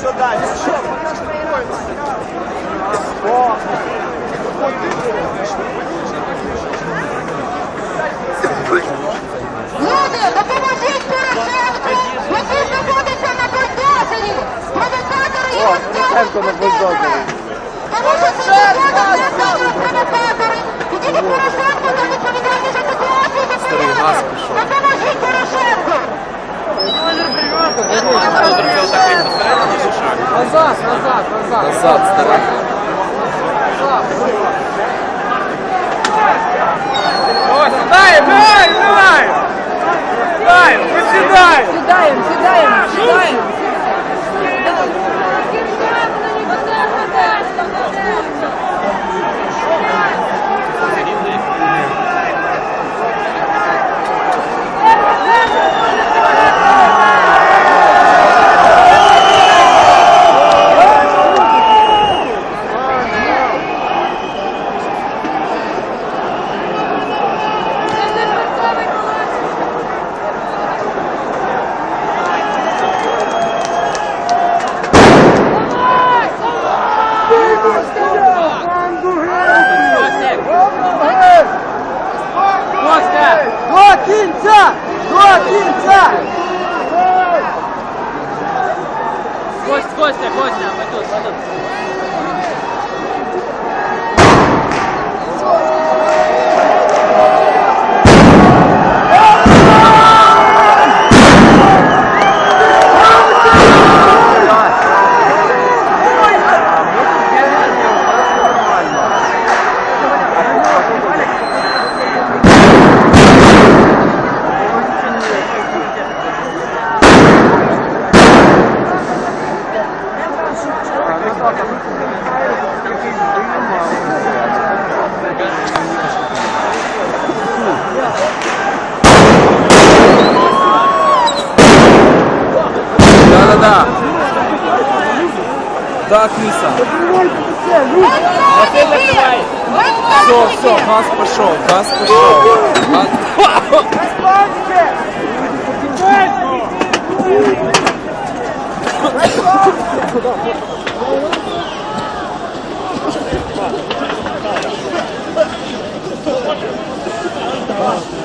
Що далі? Що? О! Люди, допоможіть Порошенку, який знаходиться на бульдозері. Провокатори його стягнуть. Тому що це не провокатори. І газ Порошенко за Порошенко! Назад, назад, назад. Назад, старий. Костя, Костя, ми тут, ми тут. Да. Да, Криса. Все, все, газ пошел, газ пошел. Газ...